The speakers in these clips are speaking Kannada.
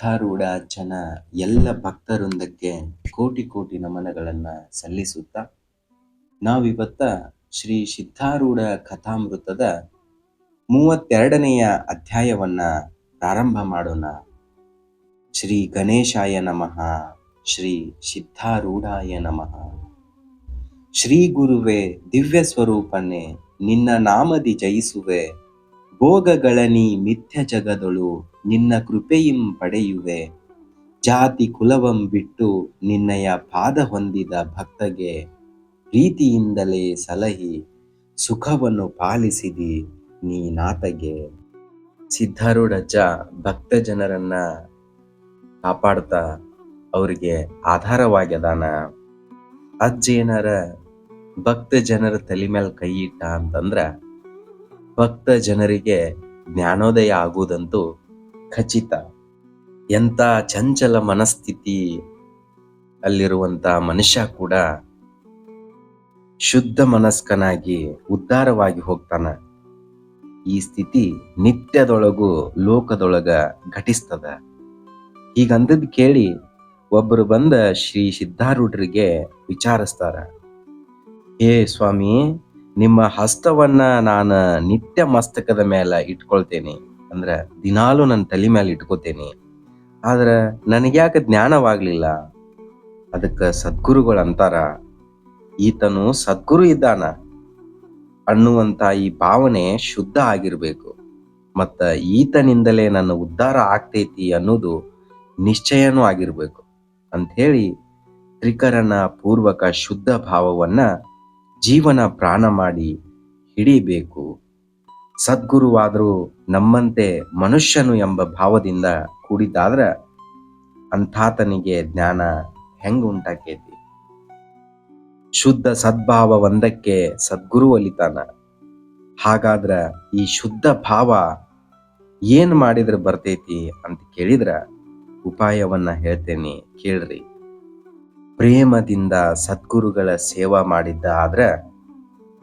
ಸಿದ್ಧಾರೂಢ ಜನ ಎಲ್ಲ ಭಕ್ತರೊಂದಕ್ಕೆ ಕೋಟಿ ಕೋಟಿ ನಮನಗಳನ್ನ ಸಲ್ಲಿಸುತ್ತಾ, ನಾವಿವತ್ತ ಶ್ರೀ ಸಿದ್ಧಾರೂಢ ಕಥಾಮೃತದ ಮೂವತ್ತೆರಡನೆಯ ಅಧ್ಯಾಯವನ್ನ ಪ್ರಾರಂಭ ಮಾಡೋಣ. ಶ್ರೀ ಗಣೇಶಾಯ ನಮಃ, ಶ್ರೀ ಸಿದ್ಧಾರೂಢಾಯ ನಮಃ. ಶ್ರೀ ಗುರುವೆ, ದಿವ್ಯ ಸ್ವರೂಪನೆ, ನಿನ್ನ ನಾಮದಿ ಜಯಿಸುವೆ. ಭೋಗಗಳನಿ ಮಿಥ್ಯ ಜಗದೊಳು ನಿನ್ನ ಕೃಪೆಯಿಂ ಪಡೆಯುವೆ. ಜಾತಿ ಕುಲವಂ ಬಿಟ್ಟು ನಿನ್ನಯ ಪಾದ ಹೊಂದಿದ ಭಕ್ತಗೆ ಪ್ರೀತಿಯಿಂದಲೇ ಸಲಹಿ, ಸುಖವನ್ನು ಪಾಲಿಸಿದಿ ನೀನಾತಗೆ ಸಿದ್ಧಾರೂಢಜ್ಜ ಭಕ್ತ ಜನರನ್ನ ಕಾಪಾಡ್ತಾ ಅವರಿಗೆ ಆಧಾರವಾಗ್ಯದಾನ. ಅಜ್ಜೇನರ ಭಕ್ತ ಜನರ ತಲೆ ಮೇಲೆ ಕೈ ಇಟ್ಟ ಅಂತಂದ್ರ ಭಕ್ತ ಜನರಿಗೆ ಜ್ಞಾನೋದಯ ಆಗುವುದಂತೂ ಖಚಿತ. ಎಂತ ಚಂಚಲ ಮನಸ್ಥಿತಿ ಅಲ್ಲಿರುವಂತ ಮನುಷ್ಯ ಕೂಡ ಶುದ್ಧ ಮನಸ್ಕನಾಗಿ ಉದ್ಧಾರವಾಗಿ ಹೋಗ್ತಾನ. ಈ ಸ್ಥಿತಿ ನಿತ್ಯದೊಳಗು ಲೋಕದೊಳಗ ಘಟಿಸ್ತದ. ಹೀಗಂದದ್ ಕೇಳಿ ಒಬ್ಬರು ಬಂದ ಶ್ರೀ ಸಿದ್ಧಾರೂಢರಿಗೆ ವಿಚಾರಿಸ್ತಾರ. ಹೇ ಸ್ವಾಮಿ ನಿಮ್ಮ ಹಸ್ತವನ್ನ ನಾನು ನಿತ್ಯ ಮಸ್ತಕದ ಮೇಲೆ ಇಟ್ಕೊಳ್ತೇನೆ. ಅಂದ್ರೆ ದಿನಾಲು ನನ್ನ ತಲೆ ಮೇಲೆ ಇಟ್ಕೋತೇನೆ. ಆದ್ರೆ ನನಗ್ಯಾಕೆ ಜ್ಞಾನವಾಗ್ಲಿಲ್ಲ. ಅದಕ್ಕೆ ಸದ್ಗುರುಗಳು ಅಂತಾರ. ಈತನು ಸದ್ಗುರು ಇದ್ದಾನ. ಅನ್ನುವಂತ ಈ ಭಾವನೆ ಶುದ್ಧ ಆಗಿರಬೇಕು. ಮತ್ತ ಈತನಿಂದಲೇ ನನ್ನ ಉದ್ಧಾರ ಆಗ್ತೈತಿ ಅನ್ನೋದು ನಿಶ್ಚಯನೂ ಆಗಿರ್ಬೇಕು. ಅಂತ ಹೇಳಿ ತ್ರಿಕರಣ ಪೂರ್ವಕ ಶುದ್ಧ ಭಾವವನ್ನ ಜೀವನ ಪ್ರಾಣ ಮಾಡಿ ಹಿಡಿಬೇಕು. ಸದ್ಗುರುವಾದರೂ ನಮ್ಮಂತೆ ಮನುಷ್ಯನು ಎಂಬ ಭಾವದಿಂದ ಕೂಡಿದ್ದಾದ್ರೆ ಅಂಥಾತನಿಗೆ ಜ್ಞಾನ ಹೆಂಗ ಉಂಟಾಕೇತಿ? ಶುದ್ಧ ಸದ್ಭಾವ ಒಂದಕ್ಕೆ ಸದ್ಗುರು ಒಲಿತಾನ. ಹಾಗಾದ್ರ ಈ ಶುದ್ಧ ಭಾವ ಏನ್ ಮಾಡಿದ್ರೆ ಬರ್ತೈತಿ ಅಂತ ಕೇಳಿದ್ರ ಉಪಾಯವನ್ನ ಹೇಳ್ತೇನೆ ಕೇಳ್ರಿ. ಪ್ರೇಮದಿಂದ ಸದ್ಗುರುಗಳ ಸೇವಾ ಮಾಡಿದ್ದ ಆದ್ರೆ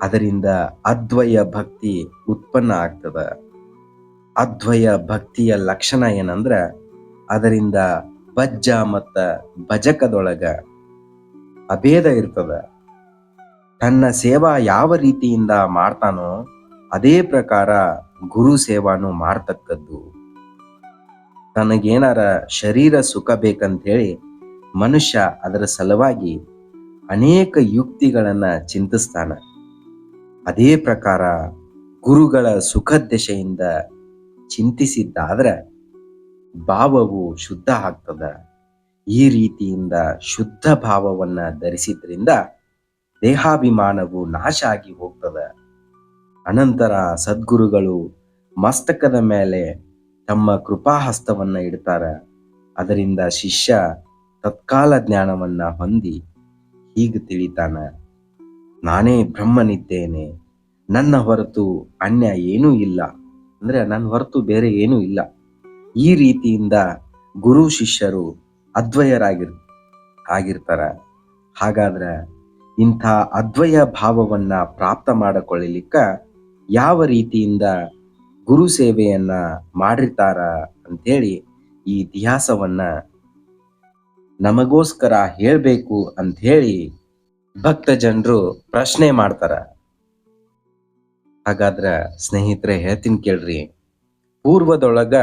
ಅದರಿಂದ ಅದ್ವಯ ಭಕ್ತಿ ಉತ್ಪನ್ನ ಆಗ್ತದ. ಅದ್ವಯ ಭಕ್ತಿಯ ಲಕ್ಷಣ ಏನಂದ್ರ ಅದರಿಂದ ಬಜ್ಜ ಮತ್ತ ಭಜಕದೊಳಗ ಅಭೇದ ಇರ್ತದ. ತನ್ನ ಸೇವಾ ಯಾವ ರೀತಿಯಿಂದ ಮಾಡ್ತಾನೋ ಅದೇ ಪ್ರಕಾರ ಗುರು ಸೇವಾನು ಮಾಡ್ತಕ್ಕದ್ದು. ತನಗೇನಾರ ಶರೀರ ಸುಖ ಬೇಕಂತ ಹೇಳಿ ಮನುಷ್ಯ ಅದರ ಸಲುವಾಗಿ ಅನೇಕ ಯುಕ್ತಿಗಳನ್ನ ಚಿಂತಿಸ್ತಾನ. ಅದೇ ಪ್ರಕಾರ ಗುರುಗಳ ಸುಖದೆಶೆಯಿಂದ ಚಿಂತಿಸಿದ್ದಾದ್ರೆ ಭಾವವು ಶುದ್ಧ ಆಗ್ತದ. ಈ ರೀತಿಯಿಂದ ಶುದ್ಧ ಭಾವವನ್ನ ಧರಿಸಿದ್ರಿಂದ ದೇಹಾಭಿಮಾನವು ನಾಶ ಆಗಿ ಹೋಗ್ತದ. ಅನಂತರ ಸದ್ಗುರುಗಳು ಮಸ್ತಕದ ಮೇಲೆ ತಮ್ಮ ಕೃಪಾಹಸ್ತವನ್ನ ಇಡ್ತಾರ. ಅದರಿಂದ ಶಿಷ್ಯ ತತ್ಕಾಲ ಜ್ಞಾನವನ್ನ ಹೊಂದಿ ಹೀಗೆ ತಿಳಿತಾನ, ನಾನೇ ಬ್ರಹ್ಮನಿದ್ದೇನೆ, ನನ್ನ ಹೊರತು ಅನ್ಯ ಏನೂ ಇಲ್ಲ, ಅಂದ್ರೆ ನನ್ನ ಹೊರತು ಬೇರೆ ಏನೂ ಇಲ್ಲ. ಈ ರೀತಿಯಿಂದ ಗುರು ಶಿಷ್ಯರು ಅದ್ವಯರಾಗಿರ್, ಆಗಿರ್ತಾರ. ಹಾಗಾದ್ರೆ ಇಂಥ ಅದ್ವಯ ಭಾವವನ್ನ ಪ್ರಾಪ್ತ ಮಾಡಿಕೊಳ್ಳಲಿಕ್ಕ ಯಾವ ರೀತಿಯಿಂದ ಗುರು ಸೇವೆಯನ್ನ ಮಾಡಿರ್ತಾರ ಅಂತೇಳಿ ಈ ಇತಿಹಾಸವನ್ನ ನಮಗೋಸ್ಕರ ಹೇಳಬೇಕು ಅಂತ ಹೇಳಿ ಭಕ್ತ ಜನರು ಪ್ರಶ್ನೆ ಮಾಡ್ತಾರ. ಹಾಗಾದ್ರ ಸ್ನೇಹಿತರೆ ಹೇಳ್ತೀನಿ ಕೇಳ್ರಿ. ಪೂರ್ವದೊಳಗ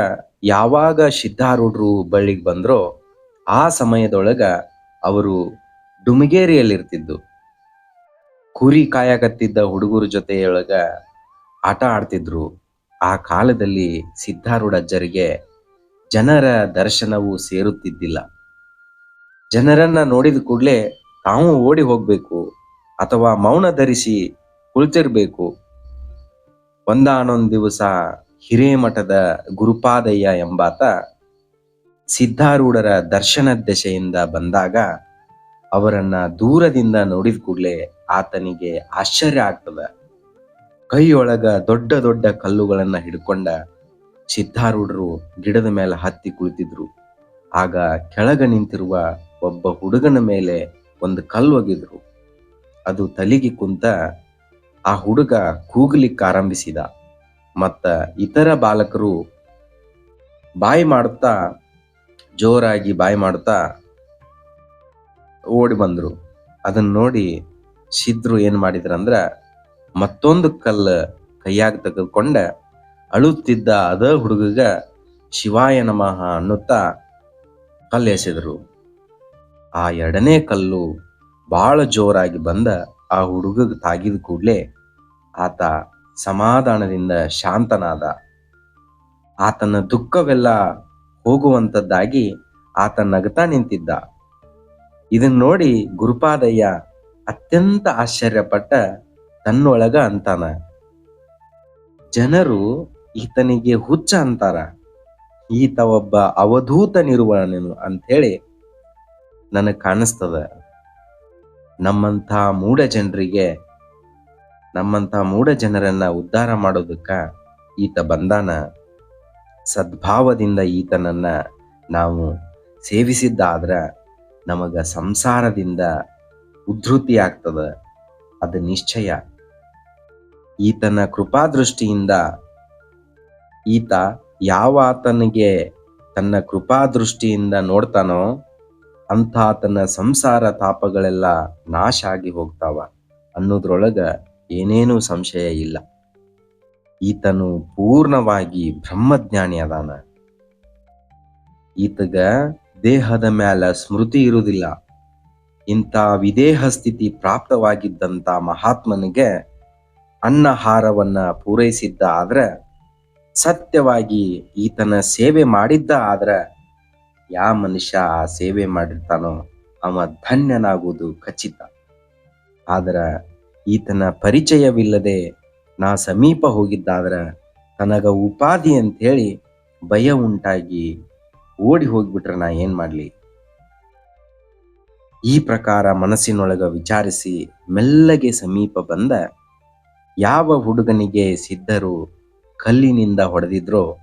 ಯಾವಾಗ ಸಿದ್ಧಾರೂಢರು ಬಳ್ಳಿಗೆ ಬಂದ್ರೋ ಆ ಸಮಯದೊಳಗ ಅವರು ಡುಮಗೇರಿಯಲ್ಲಿರ್ತಿದ್ದು. ಕುರಿ ಕಾಯಕತ್ತಿದ್ದ ಹುಡುಗರ ಜೊತೆಯೊಳಗ ಆಟ ಆಡ್ತಿದ್ರು. ಆ ಕಾಲದಲ್ಲಿ ಸಿದ್ಧಾರೂಢಜ್ಜರಿಗೆ ಜನರ ದರ್ಶನವು ಸೇರುತ್ತಿದ್ದಿಲ್ಲ. ಜನರನ್ನ ನೋಡಿದ ಕೂಡಲೇ ತಾವು ಓಡಿ ಹೋಗ್ಬೇಕು ಅಥವಾ ಮೌನ ಧರಿಸಿ ಕುಳಿತಿರ್ಬೇಕು. ಒಂದಾನೊಂದ್ ದಿವಸ ಹಿರೇಮಠದ ಗುರುಪಾದಯ್ಯ ಎಂಬಾತ ಸಿದ್ಧಾರೂಢರ ದರ್ಶನ ದಶೆಯಿಂದ ಬಂದಾಗ ಅವರನ್ನ ದೂರದಿಂದ ನೋಡಿದ ಕೂಡಲೇ ಆತನಿಗೆ ಆಶ್ಚರ್ಯ ಆಗ್ತದ. ಕೈಯೊಳಗ ದೊಡ್ಡ ದೊಡ್ಡ ಕಲ್ಲುಗಳನ್ನ ಹಿಡ್ಕೊಂಡ ಸಿದ್ಧಾರೂಢರು ಗಿಡದ ಮೇಲೆ ಹತ್ತಿ ಕುಳಿತಿದ್ರು. ಆಗ ಕೆಳಗ ನಿಂತಿರುವ ಒಬ್ಬ ಹುಡುಗನ ಮೇಲೆ ಒಂದು ಕಲ್ಲು ಒಗೆದ್ರು. ಅದು ತಲೆಗೆ ಕುಂತ ಆ ಹುಡುಗ ಕೂಗ್ಲಿಕ್ಕೆ ಆರಂಭಿಸಿದ. ಮತ್ತ ಇತರ ಬಾಲಕರು ಬಾಯಿ ಮಾಡುತ್ತಾ, ಜೋರಾಗಿ ಬಾಯಿ ಮಾಡುತ್ತಾ ಓಡಿ ಬಂದ್ರು. ಅದನ್ನ ನೋಡಿ ಸಿದ್ರು ಏನ್ ಮಾಡಿದ್ರಂದ್ರ ಮತ್ತೊಂದು ಕಲ್ಲು ಕೈಯಾಗ ತೆಗೆದುಕೊಂಡ ಅಳುತ್ತಿದ್ದ ಅದ ಹುಡುಗಗ ಶಿವಾಯ ನಮಃ ಅನ್ನುತ್ತಾ ಕಲ್ಲು ಎಸೆದ್ರು ಆ ಎರಡನೇ ಕಲ್ಲು ಬಹಳ ಜೋರಾಗಿ ಬಂದ ಆ ಹುಡುಗ ತಾಗಿದ ಕೂಡಲೇ ಆತ ಸಮಾಧಾನದಿಂದ ಶಾಂತನಾದ. ಆತನ ದುಃಖವೆಲ್ಲ ಹೋಗುವಂಥದ್ದಾಗಿ ಆತ ನಗತಾ ನಿಂತಿದ್ದ. ಇದನ್ನ ನೋಡಿ ಗುರುಪಾದಯ್ಯ ಅತ್ಯಂತ ಆಶ್ಚರ್ಯಪಟ್ಟ, ತನ್ನೊಳಗ ಅಂತಾನ. ಜನರು ಈತನಿಗೆ ಹುಚ್ಚ ಅಂತಾರ. ಈತ ಒಬ್ಬ ಅವಧೂತನಿರುವವನು ಅಂಥೇಳಿ ನನಗೆ ಕಾಣಿಸ್ತದ. ನಮ್ಮಂಥ ಮೂಢ ಜನರಿಗೆ, ನಮ್ಮಂಥ ಮೂಢ ಜನರನ್ನ ಉದ್ಧಾರ ಮಾಡೋದಕ್ಕ ಈತ ಬಂದಾನ. ಸದ್ಭಾವದಿಂದ ಈತನನ್ನ ನಾವು ಸೇವಿಸಿದ್ದಾದ್ರ ನಮಗ ಸಂಸಾರದಿಂದ ಉದ್ಧೃತಿ ಆಗ್ತದ. ಅದು ನಿಶ್ಚಯ. ಈತನ ಕೃಪಾದೃಷ್ಟಿಯಿಂದ ಈತ ಯಾವ ಆತನಿಗೆ ತನ್ನ ಕೃಪಾದೃಷ್ಟಿಯಿಂದ ನೋಡ್ತಾನೋ ಅಂಥ ಸಂಸಾರ ತಾಪಗಳೆಲ್ಲ ನಾಶ ಆಗಿ ಹೋಗ್ತಾವ ಅನ್ನೋದ್ರೊಳಗ ಏನೇನೂ ಸಂಶಯ ಇಲ್ಲ. ಈತನು ಪೂರ್ಣವಾಗಿ ಬ್ರಹ್ಮಜ್ಞಾನಿ ಅದಾನ. ಈತಗ ದೇಹದ ಮ್ಯಾಲ ಸ್ಮೃತಿ ಇರುವುದಿಲ್ಲ ಇಂಥ ವಿದೇಹ ಸ್ಥಿತಿ ಪ್ರಾಪ್ತವಾಗಿದ್ದಂಥ ಮಹಾತ್ಮನಿಗೆ ಅನ್ನಹಾರವನ್ನ ಪೂರೈಸಿದ್ದ ಆದ್ರೆ ಸತ್ಯವಾಗಿ ಈತನ ಸೇವೆ ಮಾಡಿದ್ದ ಆದ್ರ ಯಾವ ಮನುಷ್ಯ ಆ ಸೇವೆ ಮಾಡಿರ್ತಾನೋ ಅವ ಧನ್ಯನಾಗುವುದು ಖಚಿತ. ಆದರ ಈತನ ಪರಿಚಯವಿಲ್ಲದೆ ನಾ ಸಮೀಪ ಹೋಗಿದ್ದಾದ್ರ ತನಗ ಉಪಾಧಿ ಅಂತೇಳಿ ಭಯ ಉಂಟಾಗಿ ಓಡಿ ಹೋಗ್ಬಿಟ್ರೆ ನಾ ಏನ್ ಮಾಡ್ಲಿ? ಈ ಪ್ರಕಾರ ಮನಸ್ಸಿನೊಳಗ ವಿಚಾರಿಸಿ ಮೆಲ್ಲಗೆ ಸಮೀಪ ಬಂದ ಯಾವ ಹುಡುಗನಿಗೆ ಸಿದ್ಧರು ಕಲ್ಲಿನಿಂದ ಹೊಡೆದಿದ್ರೋ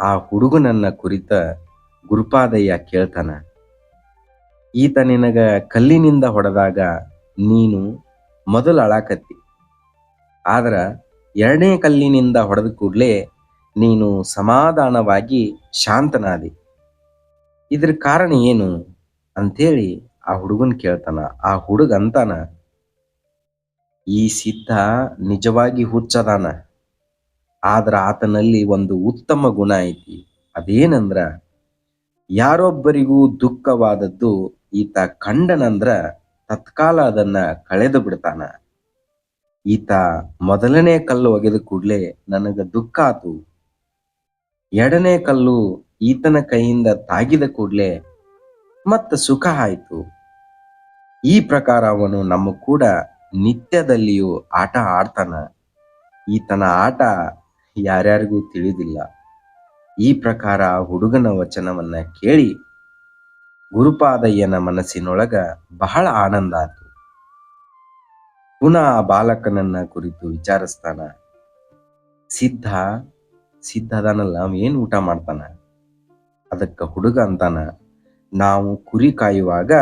ಆ ಹುಡುಗನನ್ನ ಕುರಿತ ಗುರುಪಾದಯ್ಯ ಕೇಳ್ತಾನ, ಈತ ನಿನಗ ಕಲ್ಲಿನಿಂದ ಹೊಡೆದಾಗ ನೀನು ಮೊದಲು ಅಳಾಕತ್ತಿ. ಆದ್ರ ಎರಡನೇ ಕಲ್ಲಿನಿಂದ ಹೊಡೆದ ಕೂಡಲೇ ನೀನು ಸಮಾಧಾನವಾಗಿ ಶಾಂತನಾದಿ. ಇದ್ರ ಕಾರಣ ಏನು? ಅಂಥೇಳಿ ಆ ಹುಡುಗನ್ ಕೇಳ್ತಾನ. ಆ ಹುಡುಗ ಅಂತಾನ, ಈ ಸಿದ್ಧ ನಿಜವಾಗಿ ಹುಚ್ಚದಾನ. ಆದ್ರ ಆತನಲ್ಲಿ ಒಂದು ಉತ್ತಮ ಗುಣ ಐತಿ. ಅದೇನಂದ್ರ ಯಾರೊಬ್ಬರಿಗೂ ದುಃಖವಾದದ್ದು ಈತ ಕಂಡನಂದ್ರ ತತ್ಕಾಲ ಅದನ್ನ ಕಳೆದು ಬಿಡ್ತಾನ. ಈತ ಮೊದಲನೇ ಕಲ್ಲು ಒಗೆದ ಕೂಡ್ಲೆ ನನಗ ದುಃಖ ಆತು. ಎರಡನೇ ಕಲ್ಲು ಈತನ ಕೈಯಿಂದ ತಾಗಿದ ಕೂಡ್ಲೆ ಮತ್ತ ಸುಖ ಆಯ್ತು. ಈ ಪ್ರಕಾರ ಅವನು ನಮ್ಮ ಕೂಡ ನಿತ್ಯದಲ್ಲಿಯೂ ಆಟ ಆಡ್ತಾನ. ಈತನ ಆಟ ಯಾರ್ಯಾರಿಗೂ ತಿಳಿದಿಲ್ಲ. ಈ ಪ್ರಕಾರ ಹುಡುಗನ ವಚನವನ್ನ ಕೇಳಿ ಗುರುಪಾದಯ್ಯನ ಮನಸ್ಸಿನೊಳಗ ಬಹಳ ಆನಂದ ಆತು. ಪುನಃ ಆ ಬಾಲಕನನ್ನ ಕುರಿತು ವಿಚಾರಿಸ್ತಾನ, ಸಿದ್ಧ ಸಿದ್ಧ ಅದಾನಲ್ಲ ಏನ್ ಊಟ ಮಾಡ್ತಾನ? ಅದಕ್ಕ ಹುಡುಗ ಅಂತಾನ, ನಾವು ಕುರಿ ಕಾಯುವಾಗ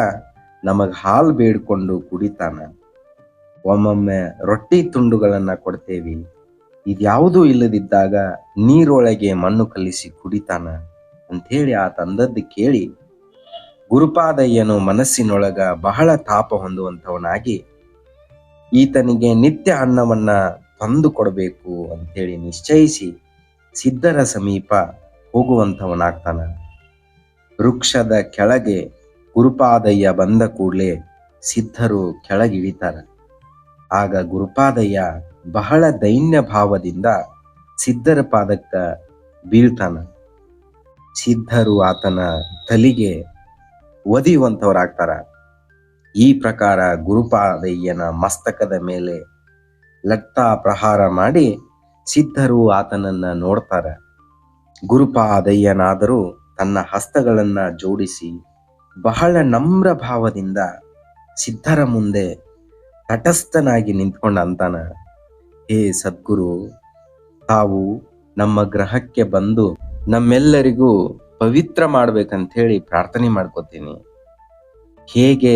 ನಮಗ್ ಹಾಲು ಬೇಡ್ಕೊಂಡು ಕುಡಿತಾನ. ಒಮ್ಮೊಮ್ಮೆ ರೊಟ್ಟಿ ತುಂಡುಗಳನ್ನ ಕೊಡ್ತೇವಿ. ಇದ್ಯಾವುದೂ ಇಲ್ಲದಿದ್ದಾಗ ನೀರೊಳಗೆ ಮಣ್ಣು ಕಲಿಸಿ ಕುಡಿತಾನ ಅಂಥೇಳಿ ಆ ತಂದದ್ದು ಕೇಳಿ, ಗುರುಪಾದಯ್ಯನು ಮನಸ್ಸಿನೊಳಗ ಬಹಳ ತಾಪ ಹೊಂದುವಂಥವನಾಗಿ, ಈತನಿಗೆ ನಿತ್ಯ ಅನ್ನವನ್ನ ತಂದು ಕೊಡಬೇಕು ಅಂಥೇಳಿ ನಿಶ್ಚಯಿಸಿ ಸಿದ್ಧರ ಸಮೀಪ ಹೋಗುವಂಥವನಾಗ್ತಾನ. ವೃಕ್ಷದ ಕೆಳಗೆ ಗುರುಪಾದಯ್ಯ ಬಂದ ಕೂಡಲೇ ಸಿದ್ಧರು ಕೆಳಗಿಳಿತಾರ. ಆಗ ಗುರುಪಾದಯ್ಯ ಬಹಳ ದೈನ್ಯ ಭಾವದಿಂದ ಸಿದ್ಧರ ಪಾದಕ್ಕ ಬೀಳ್ತಾನ. ಸಿದ್ಧರು ಆತನ ತಲಿಗೆ ಒದಿಯುವಂಥವರಾಗ್ತಾರ. ಈ ಪ್ರಕಾರ ಗುರುಪಾದಯ್ಯನ ಮಸ್ತಕದ ಮೇಲೆ ಲಟ್ಟ ಪ್ರಹಾರ ಮಾಡಿ ಸಿದ್ಧರು ಆತನನ್ನ ನೋಡ್ತಾರ. ಗುರುಪಾದಯ್ಯನಾದರೂ ತನ್ನ ಹಸ್ತಗಳನ್ನ ಜೋಡಿಸಿ ಬಹಳ ನಮ್ರ ಭಾವದಿಂದ ಸಿದ್ಧರ ಮುಂದೆ ತಟಸ್ಥನಾಗಿ ನಿಂತ್ಕೊಂಡ ಅಂತಾನ ಹೇ ಸದ್ಗುರು, ತಾವು ನಮ್ಮ ಗ್ರಹಕ್ಕೆ ಬಂದು ನಮ್ಮೆಲ್ಲರಿಗೂ ಪವಿತ್ರ ಮಾಡ್ಬೇಕಂತ ಹೇಳಿ ಪ್ರಾರ್ಥನೆ ಮಾಡ್ಕೋತೀನಿ. ಹೇಗೆ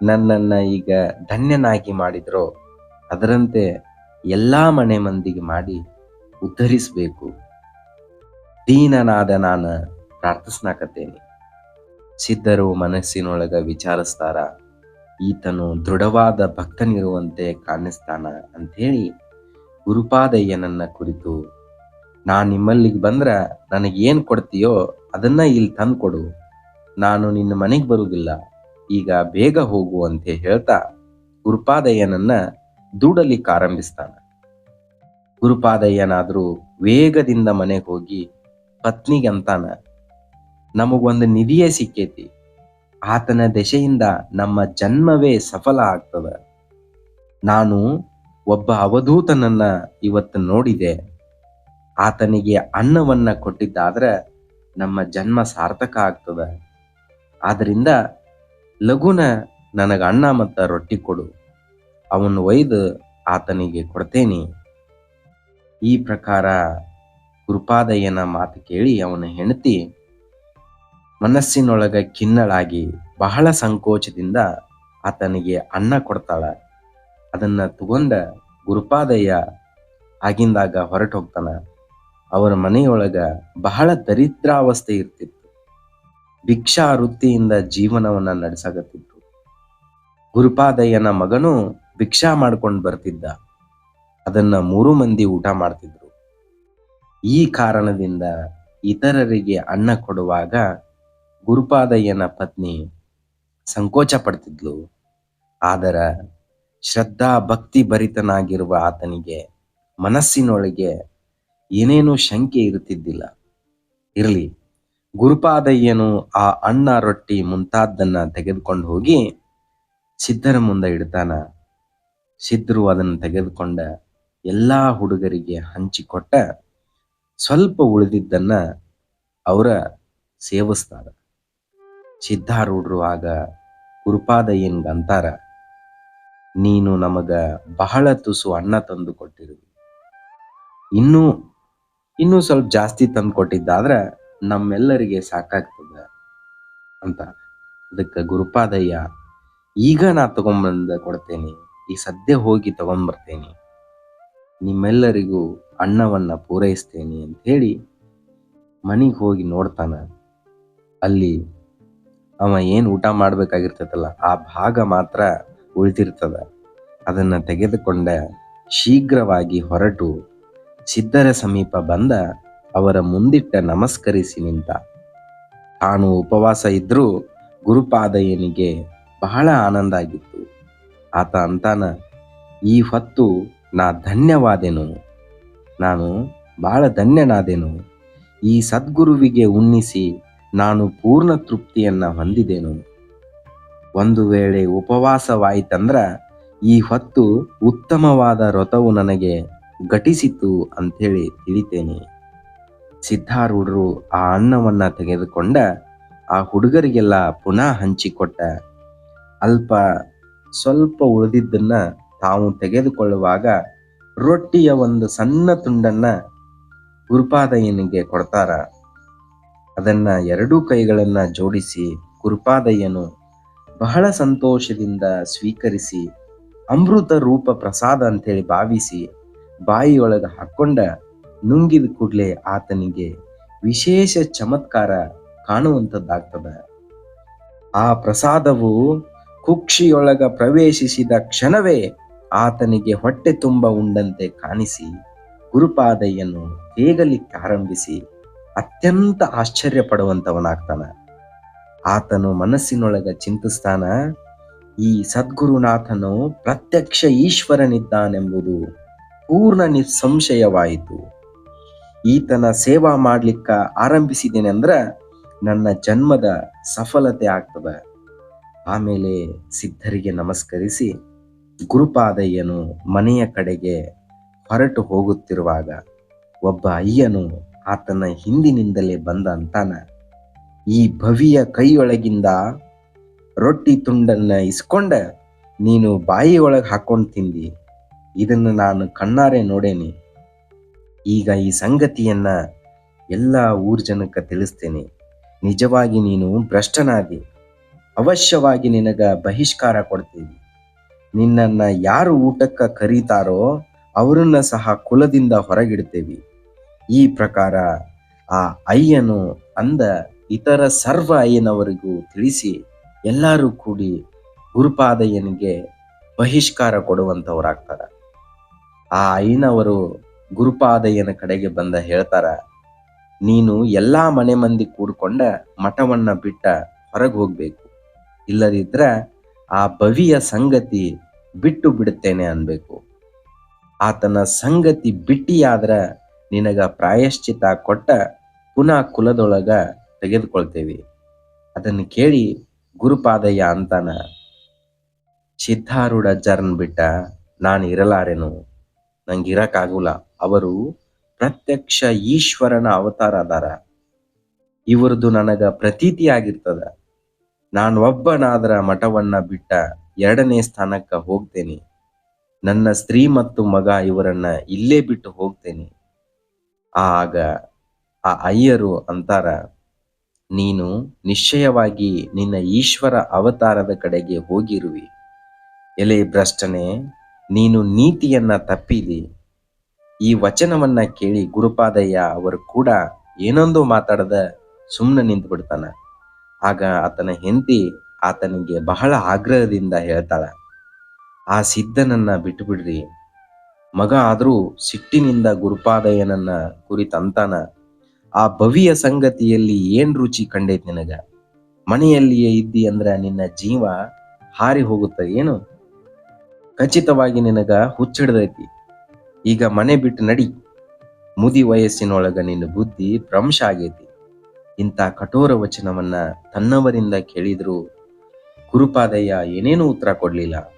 ನನ್ನನ್ನ ಈಗ ಧನ್ಯನಾಗಿ ಮಾಡಿದ್ರೋ, ಅದರಂತೆ ಎಲ್ಲಾ ಮನೆ ಮಂದಿಗೆ ಮಾಡಿ ಉದ್ಧರಿಸಬೇಕು. ದೀನನಾದ ನಾನು ಪ್ರಾರ್ಥಿಸ್ನಾಕತ್ತೇನೆ. ಸಿದ್ಧರು ಮನಸ್ಸಿನೊಳಗ ವಿಚಾರಿಸ್ತಾರ, ಈತನು ದೃಢವಾದ ಭಕ್ತನಿರುವಂತೆ ಕಾಣಿಸ್ತಾನ ಅಂಥೇಳಿ ಗುರುಪಾದಯ್ಯನನ್ನ ಕುರಿತು ನಾ ನಿಮ್ಮಲ್ಲಿಗೆ ಬಂದ್ರ ನನಗೇನು ಕೊಡ್ತೀಯೋ ಅದನ್ನ ಇಲ್ಲಿ ತಂದು ಕೊಡು. ನಾನು ನಿನ್ನ ಮನೆಗೆ ಬರುವುದಿಲ್ಲ ಈಗ ಬೇಗ ಹೋಗು ಅಂತ ಹೇಳ್ತಾ ಗುರುಪಾದಯ್ಯನನ್ನ ದೂಡಲಿಕ್ಕೆ ಆರಂಭಿಸ್ತಾನ. ಗುರುಪಾದಯ್ಯನಾದ್ರೂ ವೇಗದಿಂದ ಮನೆಗೆ ಹೋಗಿ ಪತ್ನಿಗೆ ಅಂತಾನ, ನಮಗೊಂದು ನಿಧಿಯೇ ಸಿಕ್ಕೇತಿ. ಆತನ ದೆಸೆಯಿಂದ ನಮ್ಮ ಜನ್ಮವೇ ಸಫಲ ಆಗ್ತದ. ನಾನು ಒಬ್ಬ ಅವಧೂತನನ್ನ ಇವತ್ತು ನೋಡಿದೆ. ಆತನಿಗೆ ಅನ್ನವನ್ನ ಕೊಟ್ಟಿದ್ದಾದ್ರೆ ನಮ್ಮ ಜನ್ಮ ಸಾರ್ಥಕ ಆಗ್ತದ. ಆದ್ರಿಂದ ಲಘುನ ನನಗ ಅನ್ನ ಮತ್ತ ರೊಟ್ಟಿ ಕೊಡು. ಅವನು ಒಯ್ದು ಆತನಿಗೆ ಕೊಡ್ತೇನೆ. ಈ ಪ್ರಕಾರ ಕೃಪಾದಯ್ಯನ ಮಾತು ಕೇಳಿ ಅವನ ಹೆಂಡತಿ ಮನಸ್ಸಿನೊಳಗ ಖಿನ್ನಳಾಗಿ ಬಹಳ ಸಂಕೋಚದಿಂದ ಆತನಿಗೆ ಅನ್ನ ಕೊಡ್ತಾಳ. ಅದನ್ನ ತಗೊಂಡ ಗುರುಪಾದಯ್ಯ ಆಗಿಂದಾಗ ಹೊರಟು ಹೋಗ್ತಾನ. ಅವರ ಮನೆಯೊಳಗ ಬಹಳ ದರಿದ್ರಾವಸ್ಥೆ ಇರ್ತಿತ್ತು. ಭಿಕ್ಷಾ ವೃತ್ತಿಯಿಂದ ಜೀವನವನ್ನ ನಡೆಸಾಗತ್ತಿತ್ತು ಗುರುಪಾದಯ್ಯನ ಮಗನು ಭಿಕ್ಷಾ ಮಾಡ್ಕೊಂಡು ಬರ್ತಿದ್ದ. ಅದನ್ನ ಮೂರು ಮಂದಿ ಊಟ ಮಾಡ್ತಿದ್ರು. ಈ ಕಾರಣದಿಂದ ಇತರರಿಗೆ ಅನ್ನ ಕೊಡುವಾಗ ಗುರುಪಾದಯ್ಯನ ಪತ್ನಿ ಸಂಕೋಚ ಪಡ್ತಿದ್ಲು. ಆದರ ಶ್ರದ್ಧಾ ಭಕ್ತಿ ಭರಿತನಾಗಿರುವ ಆತನಿಗೆ ಮನಸ್ಸಿನೊಳಗೆ ಏನೇನೂ ಶಂಕೆ ಇರುತ್ತಿದ್ದಿಲ್ಲ. ಇರಲಿ, ಗುರುಪಾದಯ್ಯನು ಆ ಅಣ್ಣ ರೊಟ್ಟಿ ಮುಂತಾದ್ದನ್ನ ತೆಗೆದುಕೊಂಡು ಹೋಗಿ ಸಿದ್ಧರ ಮುಂದೆ ಇಡ್ತಾನ. ಸಿದ್ಧರು ಅದನ್ನು ತೆಗೆದುಕೊಂಡ ಎಲ್ಲಾ ಹುಡುಗರಿಗೆ ಹಂಚಿಕೊಟ್ಟ ಸ್ವಲ್ಪ ಉಳಿದಿದ್ದನ್ನ ಅವರ ಸೇವಿಸ್ತಾರ. ಸಿದ್ಧಾರೂಢರು ಆಗ ಗುರುಪಾದಯ್ಯನ್ಗ ಅಂತಾರ ನೀನು ನಮಗ ಬಹಳ ತುಸು ಅನ್ನ ತಂದು ಕೊಟ್ಟಿರುವಿ. ಇನ್ನೂ ಇನ್ನೂ ಸ್ವಲ್ಪ ಜಾಸ್ತಿ ತಂದು ಕೊಟ್ಟಿದ್ದಾದ್ರೆ ನಮ್ಮೆಲ್ಲರಿಗೆ ಸಾಕಾಗ್ತದ ಅಂತ. ಅದಕ್ಕೆ ಗುರುಪಾದಯ್ಯ, ಈಗ ನಾ ತಗೊಂಬಂದ ಕೊಡ್ತೇನೆ, ಈ ಸದ್ಯ ಹೋಗಿ ತಗೊಂಡ್ಬರ್ತೇನೆ ನಿಮ್ಮೆಲ್ಲರಿಗೂ ಅನ್ನವನ್ನ ಪೂರೈಸ್ತೇನೆ ಅಂತ ಹೇಳಿ ಮನೆಗೆ ಹೋಗಿ ನೋಡ್ತಾನ. ಅಲ್ಲಿ ಅವ ಏನು ಊಟ ಮಾಡ್ಬೇಕಾಗಿರ್ತೈತಲ್ಲ, ಆ ಭಾಗ ಮಾತ್ರ ಉಳಿದಿರ್ತದ. ಅದನ್ನ ತೆಗೆದುಕೊಂಡ ಶೀಘ್ರವಾಗಿ ಹೊರಟು ಸಿದ್ಧರ ಸಮೀಪ ಬಂದ ಅವರ ಮುಂದಿಟ್ಟ ನಮಸ್ಕರಿಸಿ ನಿಂತ. ತಾನು ಉಪವಾಸ ಇದ್ರೂ ಗುರುಪಾದಯ್ಯನಿಗೆ ಬಹಳ ಆನಂದ ಆಗಿತ್ತು. ಆತ ಅಂತಾನ, ಈ ಹೊತ್ತು ನಾ ಧನ್ಯವಾದೆನು. ನಾನು ಬಹಳ ಧನ್ಯನಾದೆನು. ಈ ಸದ್ಗುರುವಿಗೆ ಉಣ್ಣಿಸಿ ನಾನು ಪೂರ್ಣ ತೃಪ್ತಿಯನ್ನ ಹೊಂದಿದೆನು. ಒಂದು ವೇಳೆ ಉಪವಾಸವಾಯಿತಂದ್ರ ಈ ಹೊತ್ತು ಉತ್ತಮವಾದ ವ್ರತವು ನನಗೆ ಘಟಿಸಿತು ಅಂಥೇಳಿ ತಿಳಿತೇನೆ. ಸಿದ್ಧಾರೂಢರು ಆ ಅನ್ನವನ್ನು ತೆಗೆದುಕೊಂಡ ಆ ಹುಡುಗರಿಗೆಲ್ಲ ಪುನಃ ಹಂಚಿಕೊಟ್ಟ. ಅಲ್ಪ ಸ್ವಲ್ಪ ಉಳಿದಿದ್ದನ್ನ ತಾವು ತೆಗೆದುಕೊಳ್ಳುವಾಗ ರೊಟ್ಟಿಯ ಒಂದು ಸಣ್ಣ ತುಂಡನ್ನ ಕುರುಪಾದಯ್ಯನಿಗೆ ಕೊಡ್ತಾರ. ಅದನ್ನ ಎರಡೂ ಕೈಗಳನ್ನ ಜೋಡಿಸಿ ಗುರುಪಾದಯ್ಯನು ಬಹಳ ಸಂತೋಷದಿಂದ ಸ್ವೀಕರಿಸಿ ಅಮೃತ ರೂಪ ಪ್ರಸಾದ ಅಂತೇಳಿ ಭಾವಿಸಿ ಬಾಯಿಯೊಳಗೆ ಹಾಕೊಂಡ ನುಂಗಿದ ಕೂಡಲೇ ಆತನಿಗೆ ವಿಶೇಷ ಚಮತ್ಕಾರ ಕಾಣುವಂಥದ್ದಾಗ್ತದ. ಆ ಪ್ರಸಾದವು ಕುಕ್ಷಿಯೊಳಗ ಪ್ರವೇಶಿಸಿದ ಕ್ಷಣವೇ ಆತನಿಗೆ ಹೊಟ್ಟೆ ತುಂಬ ಉಂಡಂತೆ ಕಾಣಿಸಿ ಗುರುಪಾದಯ್ಯನು ತೇಗಲಿಕ್ಕೆ ಆರಂಭಿಸಿ ಅತ್ಯಂತ ಆಶ್ಚರ್ಯ ಪಡುವಂತವನಾಗ್ತಾನ ಆತನು ಮನಸ್ಸಿನೊಳಗ ಚಿಂತಿಸ್ತಾನ, ಈ ಸದ್ಗುರುನಾಥನು ಪ್ರತ್ಯಕ್ಷ ಈಶ್ವರನಿದ್ದಾನೆಂಬುದು ಪೂರ್ಣ ನಿಸ್ಸಂಶಯವಾಯಿತು. ಈತನ ಸೇವಾ ಮಾಡ್ಲಿಕ್ಕ ಆರಂಭಿಸಿದ್ದೇನೆಂದ್ರ ನನ್ನ ಜನ್ಮದ ಸಫಲತೆ ಆಗ್ತದ. ಆಮೇಲೆ ಸಿದ್ಧರಿಗೆ ನಮಸ್ಕರಿಸಿ ಗುರುಪಾದಯ್ಯನು ಮನೆಯ ಕಡೆಗೆ ಹೊರಟು ಹೋಗುತ್ತಿರುವಾಗ ಒಬ್ಬ ಅಯ್ಯನು ಆತನ ಹಿಂದಿನಿಂದಲೇ ಬಂದ ಅಂತಾನ ಈ ಭವಿಯ ಕೈಯೊಳಗಿಂದ ರೊಟ್ಟಿ ತುಂಡನ್ನ ಇಸ್ಕೊಂಡ ನೀನು ಬಾಯಿಯೊಳಗೆ ಹಾಕೊಂಡು ತಿಂದಿ. ಇದನ್ನು ನಾನು ಕಣ್ಣಾರೆ ನೋಡೇನಿ. ಈಗ ಈ ಸಂಗತಿಯನ್ನ ಎಲ್ಲ ಊರ್ ಜನಕ್ಕೆ ತಿಳಿಸ್ತೇನೆ. ನಿಜವಾಗಿ ನೀನು ಭ್ರಷ್ಟನಾದಿ. ಅವಶ್ಯವಾಗಿ ನಿನಗ ಬಹಿಷ್ಕಾರ ಕೊಡ್ತೀವಿ ನಿನ್ನನ್ನ ಯಾರು ಊಟಕ್ಕ ಕರೀತಾರೋ ಅವರನ್ನ ಸಹ ಕುಲದಿಂದ ಹೊರಗಿಡ್ತೇವಿ. ಈ ಪ್ರಕಾರ ಆ ಅಯ್ಯನು ಅಂದ ಇತರ ಸರ್ವ ಅಯ್ಯನವರಿಗೂ ತಿಳಿಸಿ ಎಲ್ಲರೂ ಕೂಡಿ ಗುರುಪಾದಯ್ಯನಿಗೆ ಬಹಿಷ್ಕಾರ ಕೊಡುವಂಥವ್ರಾಗ್ತಾರ. ಆ ಅಯ್ಯನವರು ಗುರುಪಾದಯ್ಯನ ಕಡೆಗೆ ಬಂದ ಹೇಳ್ತಾರ, ನೀನು ಎಲ್ಲಾ ಮನೆ ಮಂದಿ ಕೂಡ್ಕೊಂಡ ಮಠವನ್ನ ಬಿಟ್ಟ ಹೊರಗೆ ಹೋಗ್ಬೇಕು. ಇಲ್ಲದಿದ್ರ ಆ ಬವಿಯ ಸಂಗತಿ ಬಿಟ್ಟು ಬಿಡುತ್ತೇನೆ ಅನ್ಬೇಕು. ಆತನ ಸಂಗತಿ ಬಿಟ್ಟಿಯಾದ್ರ ನಿನಗ ಪ್ರಾಯಶ್ಚಿತ ಕೊಟ್ಟ ಪುನಃ ಕುಲದೊಳಗ ತೆಗೆದುಕೊಳ್ತೇವೆ. ಅದನ್ನು ಕೇಳಿ ಗುರುಪಾದಯ್ಯ ಅಂತಾನ, ಸಿದ್ಧಾರೂಢ ಜರ್ನ್ ಬಿಟ್ಟ ನಾನು ಇರಲಾರೆನು? ನಂಗೆ ಇರಕ್ಕಾಗಲ್ಲ ಅವರು ಪ್ರತ್ಯಕ್ಷ ಈಶ್ವರನ ಅವತಾರ ಅದಾರ. ಇವರದು ನನಗ ಪ್ರತೀತಿ ಆಗಿರ್ತದ ನಾನು ಒಬ್ಬನಾದ್ರ ಮಠವನ್ನ ಬಿಟ್ಟ ಎರಡನೇ ಸ್ಥಾನಕ್ಕ ಹೋಗ್ತೇನೆ. ನನ್ನ ಸ್ತ್ರೀ ಮತ್ತು ಮಗ ಇವರನ್ನ ಇಲ್ಲೇ ಬಿಟ್ಟು ಹೋಗ್ತೇನೆ. ಆಗ ಆ ಅಯ್ಯರು ಅಂತಾರ ನೀನು ನಿಶ್ಚಯವಾಗಿ ನಿನ್ನ ಈಶ್ವರ ಅವತಾರದ ಕಡೆಗೆ ಹೋಗಿರುವಿ. ಎಲೆ ಭ್ರಷ್ಟನೆ, ನೀನು ನೀತಿಯನ್ನ ತಪ್ಪಿದಿ. ಈ ವಚನವನ್ನ ಕೇಳಿ ಗುರುಪಾದಯ್ಯ ಅವರು ಕೂಡ ಏನೊಂದು ಮಾತಾಡದ ಸುಮ್ಮನೆ ನಿಂತು ಬಿಡ್ತಾನ ಆಗ ಆತನ ಹೆಂಡತಿ ಆತನಿಗೆ ಬಹಳ ಆಗ್ರಹದಿಂದ ಹೇಳ್ತಾಳ, ಆ ಸಿದ್ಧನನ್ನ ಬಿಟ್ಟು ಬಿಡ್ರಿ ಮಗ ಆದ್ರೂ ಸಿಟ್ಟಿನಿಂದ ಗುರುಪಾದಯ್ಯನನ್ನ ಕುರಿತಂತಾನ. ಆ ಭವಿಯ ಸಂಗತಿಯಲ್ಲಿ ಏನ್ ರುಚಿ ಕಂಡೈತ್ ನಿನಗ? ಮನೆಯಲ್ಲಿಯೇ ಇದ್ದಿ ಅಂದ್ರೆ ನಿನ್ನ ಜೀವ ಹಾರಿ ಹೋಗುತ್ತ ಏನು? ಖಚಿತವಾಗಿ ನಿನಗ ಹುಚ್ಚಿಡ್ದೈತಿ. ಈಗ ಮನೆ ಬಿಟ್ಟು ನಡಿ. ಮುದಿ ವಯಸ್ಸಿನೊಳಗ ನಿನ್ನ ಬುದ್ಧಿ ಭ್ರಂಶ ಆಗೈತಿ. ಇಂಥ ಕಠೋರ ವಚನವನ್ನ ತನ್ನವರಿಂದ ಕೇಳಿದ್ರು ಗುರುಪಾದಯ್ಯ ಏನೇನು ಉತ್ತರ ಕೊಡ್ಲಿಲ್ಲ.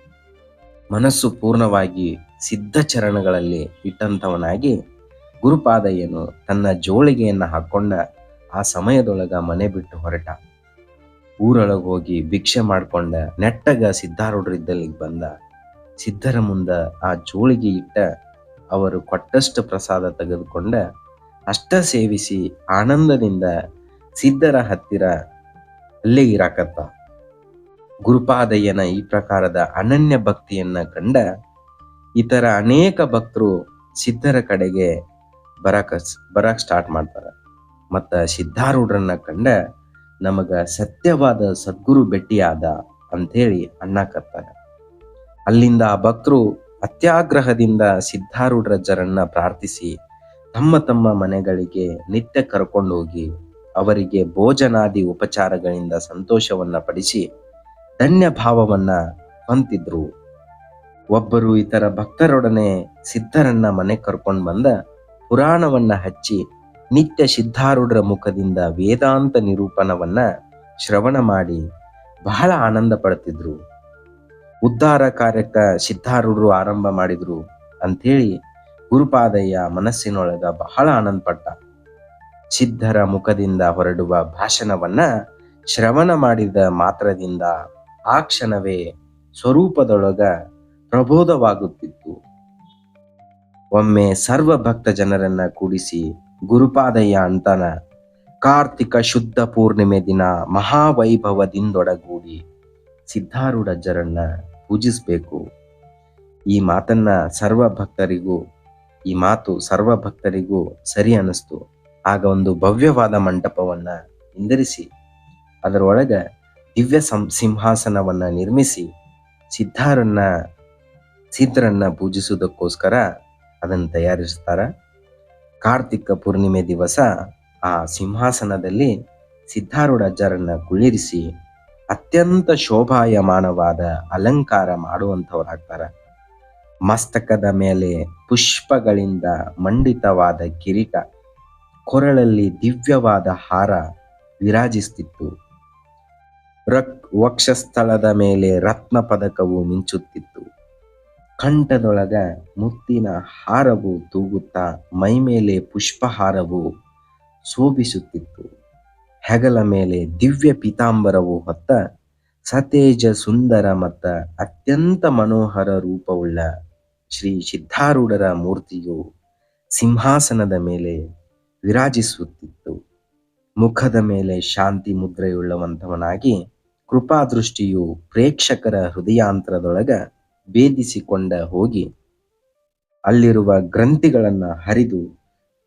ಮನಸ್ಸು ಪೂರ್ಣವಾಗಿ ಸಿದ್ಧ ಚರಣಗಳಲ್ಲಿ ಇಟ್ಟಂತವನಾಗಿ ಗುರುಪಾದಯ್ಯನು ತನ್ನ ಜೋಳಿಗೆಯನ್ನ ಹಾಕೊಂಡ ಆ ಸಮಯದೊಳಗ ಮನೆ ಬಿಟ್ಟು ಹೊರಟ. ಊರೊಳಗೆ ಹೋಗಿ ಭಿಕ್ಷೆ ಮಾಡ್ಕೊಂಡ ನೆಟ್ಟಗ ಸಿದ್ಧಾರೂಢರಿದ್ದಲ್ಲಿಗೆ ಬಂದ. ಸಿದ್ಧರ ಮುಂದ ಆ ಜೋಳಿಗೆ ಇಟ್ಟ ಅವರು ಕೊಟ್ಟಷ್ಟು ಪ್ರಸಾದ ತೆಗೆದುಕೊಂಡ. ಅಷ್ಟ ಸೇವಿಸಿ ಆನಂದದಿಂದ ಸಿದ್ಧರ ಹತ್ತಿರ ಅಲ್ಲೇ ಇರಾಕತ್ತ. ಗುರುಪಾದಯ್ಯನ ಈ ಪ್ರಕಾರದ ಅನನ್ಯ ಭಕ್ತಿಯನ್ನ ಕಂಡ ಇತರ ಅನೇಕ ಭಕ್ತರು ಸಿದ್ಧರ ಕಡೆಗೆ ಬರಕ ಬರಕ್ ಸ್ಟಾರ್ಟ್ ಮಾಡ್ತಾರೆ. ಮತ್ತ ಸಿದ್ಧಾರೂಢರನ್ನ ಕಂಡ ನಮಗ ಸತ್ಯವಾದ ಸದ್ಗುರು ಭೇಟಿಯಾದ ಅಂಥೇಳಿ ಅನ್ನಕತ್ತಾರ ಅಲ್ಲಿಂದ ಆ ಭಕ್ತರು ಅತ್ಯಾಗ್ರಹದಿಂದ ಸಿದ್ಧಾರೂಢರಜ್ಜರನ್ನ ಪ್ರಾರ್ಥಿಸಿ ತಮ್ಮ ತಮ್ಮ ಮನೆಗಳಿಗೆ ನಿತ್ಯ ಕರ್ಕೊಂಡು ಹೋಗಿ ಅವರಿಗೆ ಭೋಜನಾದಿ ಉಪಚಾರಗಳಿಂದ ಸಂತೋಷವನ್ನ ಪಡಿಸಿ ಧನ್ಯ ಭಾವವನ್ನ ಹೊಂತಿದ್ರು ಒಬ್ಬರು ಇತರ ಭಕ್ತರೊಡನೆ ಸಿದ್ಧರನ್ನ ಮನೆ ಕರ್ಕೊಂಡು ಬಂದ ಪುರಾಣವನ್ನ ಹಚ್ಚಿ ನಿತ್ಯ ಸಿದ್ಧಾರೂಢರ ಮುಖದಿಂದ ವೇದಾಂತ ನಿರೂಪಣವನ್ನ ಶ್ರವಣ ಮಾಡಿ ಬಹಳ ಆನಂದ ಪಡ್ತಿದ್ರು. ಉದ್ಧಾರ ಕಾರ್ಯಕ್ಕ ಸಿದ್ಧಾರೂಢರು ಆರಂಭ ಮಾಡಿದ್ರು ಅಂಥೇಳಿ ಗುರುಪಾದಯ್ಯ ಮನಸ್ಸಿನೊಳಗ ಬಹಳ ಆನಂದ ಪಟ್ಟ. ಸಿದ್ಧರ ಮುಖದಿಂದ ಹೊರಡುವ ಭಾಷಣವನ್ನ ಶ್ರವಣ ಮಾಡಿದ ಮಾತ್ರದಿಂದ ಆ ಕ್ಷಣವೇ ಸ್ವರೂಪದೊಳಗ ಪ್ರಬೋಧವಾಗುತ್ತಿತ್ತು. ಒಮ್ಮೆ ಸರ್ವ ಭಕ್ತ ಜನರನ್ನ ಕೂಡಿಸಿ ಗುರುಪಾದಯ್ಯ ಅಂತಾನ ಕಾರ್ತಿಕ ಶುದ್ಧ ಪೂರ್ಣಿಮೆ ದಿನ ಮಹಾವೈಭವದಿಂದೊಡಗೂಡಿ ಸಿದ್ಧಾರೂಢಜ್ಜರನ್ನ ಪೂಜಿಸಬೇಕು. ಈ ಮಾತನ್ನ ಸರ್ವ ಭಕ್ತರಿಗೂ ಈ ಮಾತು ಸರ್ವ ಭಕ್ತರಿಗೂ ಸರಿ ಅನ್ನಿಸ್ತು ಆಗ ಒಂದು ಭವ್ಯವಾದ ಮಂಟಪವನ್ನ ಇಂದರಿಸಿ ಅದರೊಳಗ ದಿವ್ಯ ಸಂ, ಸಿಂಹಾಸನವನ್ನ ನಿರ್ಮಿಸಿ, ಸಿದ್ಧಾರನ್ನ, ಸಿದ್ಧರನ್ನ ಪೂಜಿಸುವುದಕ್ಕೋಸ್ಕರ ಅದನ್ನು ತಯಾರಿಸ್ತಾರೆ. ಕಾರ್ತಿಕ ಪೂರ್ಣಿಮೆ ದಿವಸ ಆ ಸಿಂಹಾಸನದಲ್ಲಿ ಸಿದ್ಧಾರೂಢ ಅಜ್ಜರನ್ನ ಕುಳ್ಳಿರಿಸಿ ಅತ್ಯಂತ ಶೋಭಾಯಮಾನವಾದ ಅಲಂಕಾರ ಮಾಡುವಂಥವರಾಗ್ತಾರೆ. ಮಸ್ತಕದ ಮೇಲೆ ಪುಷ್ಪಗಳಿಂದ ಮಂಡಿತವಾದ ಕಿರೀಟ, ಕೊರಳಲ್ಲಿ ದಿವ್ಯವಾದ ಹಾರ ವಿರಾಜಿಸ್ತಿತ್ತು. ರಕ್ ವಕ್ಷಸ್ಥಳದ ಮೇಲೆ ರತ್ನ ಪದಕವು ಮಿಂಚುತ್ತಿತ್ತು. ಕಂಠದೊಳಗ ಮುತ್ತಿನ ಹಾರವು ತೂಗುತ್ತಾ ಮೈಮೇಲೆ ಪುಷ್ಪಹಾರವು ಶೋಭಿಸುತ್ತಿತ್ತು. ಹೆಗಲ ಮೇಲೆ ದಿವ್ಯ ಪೀತಾಂಬರವು ಹೊತ್ತ ಸತೇಜ ಸುಂದರ ಮತ್ತ ಅತ್ಯಂತ ಮನೋಹರ ರೂಪವುಳ್ಳ ಶ್ರೀ ಸಿದ್ಧಾರೂಢರ ಮೂರ್ತಿಯು ಸಿಂಹಾಸನದ ಮೇಲೆ ವಿರಾಜಿಸುತ್ತಿತ್ತು. ಮುಖದ ಮೇಲೆ ಶಾಂತಿ ಮುದ್ರೆಯುಳ್ಳವಂತವನಾಗಿ ಕೃಪಾದೃಷ್ಟಿಯು ಪ್ರೇಕ್ಷಕರ ಹೃದಯಾಂತರದೊಳಗ ಭೇದಿಸಿಕೊಂಡ ಹೋಗಿ ಅಲ್ಲಿರುವ ಗ್ರಂಥಿಗಳನ್ನ ಹರಿದು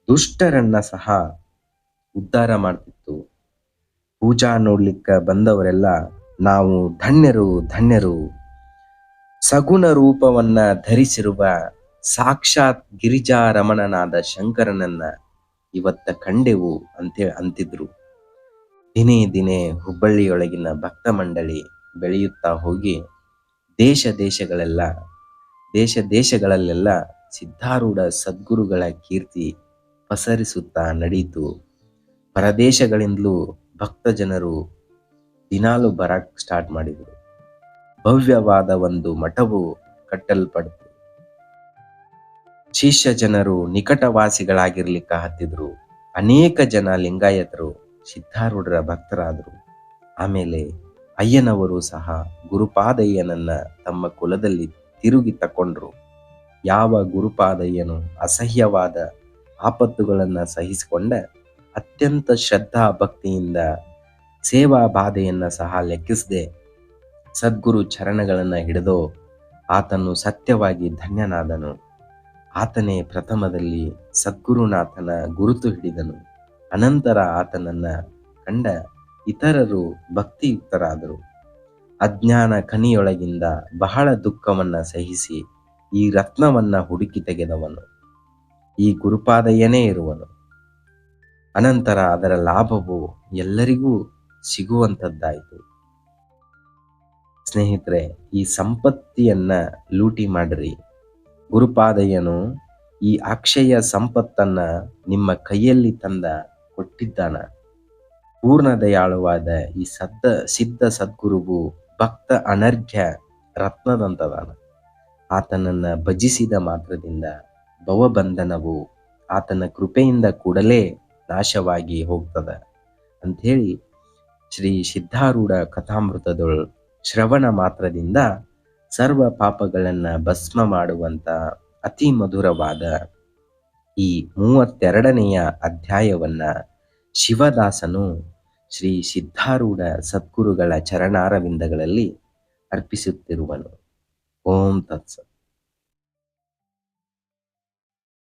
ದುಷ್ಟರನ್ನ ಸಹ ಉದ್ಧಾರ ಮಾಡ್ತಿತ್ತು. ಪೂಜಾ ನೋಡ್ಲಿಕ್ಕ ಬಂದವರೆಲ್ಲ ನಾವು ಧನ್ಯರು ಧನ್ಯರು. ಸಗುಣ ರೂಪವನ್ನ ಧರಿಸಿರುವ ಸಾಕ್ಷಾತ್ ಗಿರಿಜಾರಮಣನಾದ ಶಂಕರನನ್ನ ಇವತ್ತ ಕಂಡೆವು ಅಂತೇಳಿ ಅಂತಿದ್ರು. ದಿನೇ ದಿನೇ ಹುಬ್ಬಳ್ಳಿಯೊಳಗಿನ ಭಕ್ತ ಮಂಡಳಿ ಬೆಳೆಯುತ್ತಾ ಹೋಗಿ ದೇಶ ದೇಶಗಳೆಲ್ಲ, ದೇಶ ದೇಶಗಳಲ್ಲೆಲ್ಲ ಸಿದ್ಧಾರೂಢ ಸದ್ಗುರುಗಳ ಕೀರ್ತಿ ಪಸರಿಸುತ್ತಾ ನಡೀತು ಪರದೇಶಗಳಿಂದಲೂ ಭಕ್ತ ಜನರು ದಿನಾಲು ಬರಕ್ ಸ್ಟಾರ್ಟ್ ಮಾಡಿದರು. ಭವ್ಯವಾದ ಒಂದು ಮಠವು ಕಟ್ಟಲ್ಪಡ್ತು. ಶಿಷ್ಯ ಜನರು ನಿಕಟವಾಸಿಗಳಾಗಿರ್ಲಿಕ್ಕ ಹತ್ತಿದ್ರು. ಅನೇಕ ಜನ ಲಿಂಗಾಯತರು, ಸಿದ್ಧಾರೂಢರ ಭಕ್ತರಾದರು. ಆಮೇಲೆ ಅಯ್ಯನವರು ಸಹ ಗುರುಪಾದಯ್ಯನನ್ನ ತಮ್ಮ ಕುಲದಲ್ಲಿ ತಿರುಗಿ ತಕೊಂಡ್ರು. ಯಾವ ಗುರುಪಾದಯ್ಯನು ಅಸಹ್ಯವಾದ ಆಪತ್ತುಗಳನ್ನು ಸಹಿಸಿಕೊಂಡ ಅತ್ಯಂತ ಶ್ರದ್ಧಾ ಭಕ್ತಿಯಿಂದ ಸೇವಾ ಬಾಧೆಯನ್ನ ಸಹ ಲೆಕ್ಕಿಸದೆ ಸದ್ಗುರು ಚರಣಗಳನ್ನು ಹಿಡಿದೋ ಆತನು ಸತ್ಯವಾಗಿ ಧನ್ಯನಾದನು. ಆತನೇ ಪ್ರಥಮದಲ್ಲಿ ಸದ್ಗುರುನಾಥನ ಗುರುತು ಹಿಡಿದನು. ಅನಂತರ ಆತನನ್ನ ಕಂಡ ಇತರರು ಭಕ್ತಿಯುಕ್ತರಾದರು. ಅಜ್ಞಾನ ಕನಿಯೊಳಗಿಂದ ಬಹಳ ದುಃಖವನ್ನ ಸಹಿಸಿ ಈ ರತ್ನವನ್ನ ಹುಡುಕಿ ತೆಗೆದವನು. ಈ ಗುರುಪಾದಯ್ಯನೇ ಇರುವನು. ಅನಂತರ ಅದರ ಲಾಭವು ಎಲ್ಲರಿಗೂ ಸಿಗುವಂಥದ್ದಾಯಿತು. ಸ್ನೇಹಿತರೆ, ಈ ಸಂಪತ್ತಿಯನ್ನ ಲೂಟಿ ಮಾಡ್ರಿ. ಗುರುಪಾದಯ್ಯನು ಈ ಅಕ್ಷಯ ಸಂಪತ್ತನ್ನ ನಿಮ್ಮ ಕೈಯಲ್ಲಿ ತಂದ ಕೊಟ್ಟಿದ್ದಾನ. ಪೂರ್ಣ ದಯಾಳುವಾದ ಈ ಸದ್ದ ಸಿದ್ಧ ಸದ್ಗುರುವು ಭಕ್ತ ಅನರ್ಘ್ಯ ರತ್ನದಂತದಾನ ಆತನನ್ನ ಭಜಿಸಿದ ಮಾತ್ರದಿಂದ ಭವಬಂಧನವು ಆತನ ಕೃಪೆಯಿಂದ ಕೂಡಲೇ ನಾಶವಾಗಿ ಹೋಗ್ತದ ಅಂಥೇಳಿ ಶ್ರೀ ಸಿದ್ಧಾರೂಢ ಕಥಾಮೃತದೊಳ್ ಶ್ರವಣ ಮಾತ್ರದಿಂದ ಸರ್ವ ಪಾಪಗಳನ್ನ ಭಸ್ಮ ಮಾಡುವಂತ ಅತಿ ಮಧುರವಾದ ಈ ಮೂವತ್ತೆರಡನೆಯ ಅಧ್ಯಾಯವನ್ನ ಶಿವದಾಸನು ಶ್ರೀ ಸಿದ್ಧಾರೂಢ ಸದ್ಗುರುಗಳ ಚರಣಾರವಿಂದಗಳಲ್ಲಿ ಅರ್ಪಿಸುತ್ತಿರುವನು. ಓಂ ತತ್ಸ